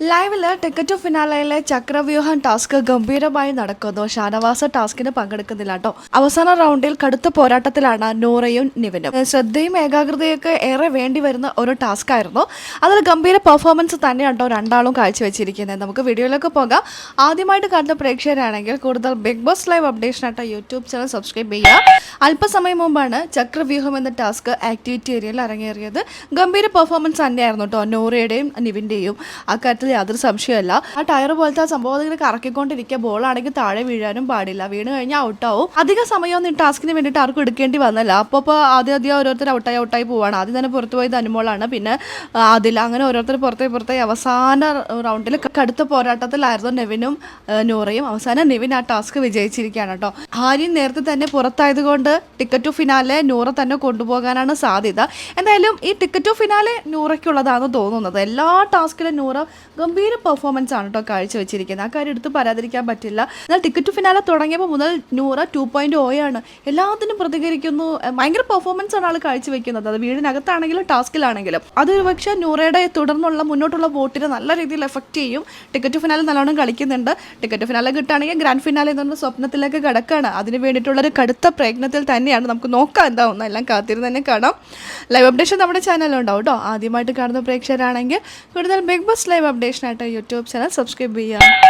ലൈവിൽ ticket ഫിനാലയിലെ ചക്രവ്യൂഹം task ഗംഭീരമായി നടക്കുന്നു. ഷാനവാസ് ടാസ്കിന് പങ്കെടുക്കുന്നില്ല കേട്ടോ അവസാന റൗണ്ടിൽ കടുത്ത പോരാട്ടത്തിലാണ് നൂറയും നിവിനും. ശ്രദ്ധയും ഏകാഗ്രതയൊക്കെ ഏറെ വേണ്ടി വരുന്ന ഒരു ടാസ്ക് ആയിരുന്നു. അതിൽ ഗംഭീര പെർഫോമൻസ് തന്നെ കേട്ടോ രണ്ടാളും കാഴ്ചവെച്ചിരിക്കുന്നത്. നമുക്ക് വീഡിയോയിലേക്ക് പോകാം. ആദ്യമായിട്ട് കാണുന്ന പ്രേക്ഷകരാണെങ്കിൽ കൂടുതൽ ബിഗ് ബോസ് ലൈവ് അപ്ഡേഷനായിട്ട് യൂട്യൂബ് ചാനൽ സബ്സ്ക്രൈബ് ചെയ്യുക. അല്പസമയം മുമ്പാണ് ചക്രവ്യൂഹം എന്ന ടാസ്ക് ആക്ടിവിറ്റി ഏരിയയിൽ അരങ്ങേറിയത്. ഗംഭീര പെർഫോമൻസ് തന്നെയായിരുന്നു കേട്ടോ നൂറയുടെയും നിവിന്റെയും അക്കാര്യത്തിൽ യാതൊരു സംശയമല്ല ആ ടയർ പോലത്തെ ആ സംഭവം അതിങ്ങനെ കറക്കിക്കൊണ്ടിരിക്കുക. ബോളാണെങ്കിൽ താഴെ വീഴാനും പാടില്ല. വീണ് കഴിഞ്ഞാൽ ഔട്ടാവും അധിക സമയമൊന്നും ഈ ടാസ്കിന് വേണ്ടിയിട്ട് ആർക്കും എടുക്കേണ്ടി വന്നല്ല. അപ്പോൾ ഇപ്പോൾ ആദ്യം ആദ്യം ഓരോരുത്തർ ഔട്ടായി ഔട്ടായി പോവാണ്. ആദ്യം തന്നെ പുറത്തു പോയത് അനുമോളാണ്. പിന്നെ അതിൽ അങ്ങനെ ഓരോരുത്തർ പുറത്തേ പുറത്തേ അവസാന റൗണ്ടിൽ കടുത്ത പോരാട്ടത്തിലായിരുന്നു നെവിനും നൂറയും. അവസാനം നെവിൻ ആ ടാസ്ക് വിജയിച്ചിരിക്കുകയാണ് കേട്ടോ. ആര്യൻ നേരത്തെ തന്നെ പുറത്തായതുകൊണ്ട് ടിക്കറ്റ് ടു ഫിനാലെ നൂറ തന്നെ കൊണ്ടുപോകാനാണ് സാധ്യത. എന്തായാലും ഈ ടിക്കറ്റ് ടു ഫിനാലെ നൂറയ്ക്കുള്ളതാണെന്ന് തോന്നുന്നത്. എല്ലാ ടാസ്കിലും നൂറ ഗംഭീര പെർഫോമൻസ് ആണ് കേട്ടോ കാഴ്ചവെച്ചിരിക്കുന്നത്. ആ കാര്യം എടുത്ത് പറയാതിരിക്കാൻ പറ്റില്ല. എന്നാൽ ടിക്കറ്റ് ഫിനാലെ തുടങ്ങിയപ്പോൾ മുതൽ നൂറ ടു പോയിന്റ് ആണ്. എല്ലാത്തിനും പ്രതികരിക്കുന്നു. ഭയങ്കര പെർഫോമൻസ് ആണ് ആൾ കാഴ്ചവെക്കുന്നത്. അത് വീടിനകത്താണെങ്കിലും ടാസ്കിലാണെങ്കിലും. അതൊരു പക്ഷേ നൂറയുടെ തുടർന്നുള്ള മുന്നോട്ടുള്ള വോട്ടിനെ നല്ല രീതിയിൽ എഫക്റ്റ് ചെയ്യും. ടിക്കറ്റ് ഫിനാലെ നല്ലോണം കളിക്കുന്നുണ്ട്. ടിക്കറ്റ് ഫിനാലെ കിട്ടുകയാണെങ്കിൽ ഗ്രാൻഡ് ഫിനാലെ എന്നുള്ള സ്വപ്നത്തിലേക്ക് കിടക്കുകയാണ് അതിന് വേണ്ടിയിട്ടുള്ളൊരു കടുത്ത പ്രയത്നത്തിൽ തന്നെയാണ്. നമുക്ക് നോക്കാം എന്താവുന്ന എല്ലാം കാത്തിരുന്ന് തന്നെ കാണാം. ലൈവ് അപ്ഡേഷൻ നമ്മുടെ ചാനലുണ്ടാവും കേട്ടോ ആദ്യമായിട്ട് കാണുന്ന പ്രേക്ഷകരാണെങ്കിൽ കൂടുതൽ ബിഗ് ബോസ് ലൈവ് അപ്ഡേഷനായിട്ട് യൂട്യൂബ് ചാനൽ സബ്സ്ക്രൈബ് ചെയ്യുക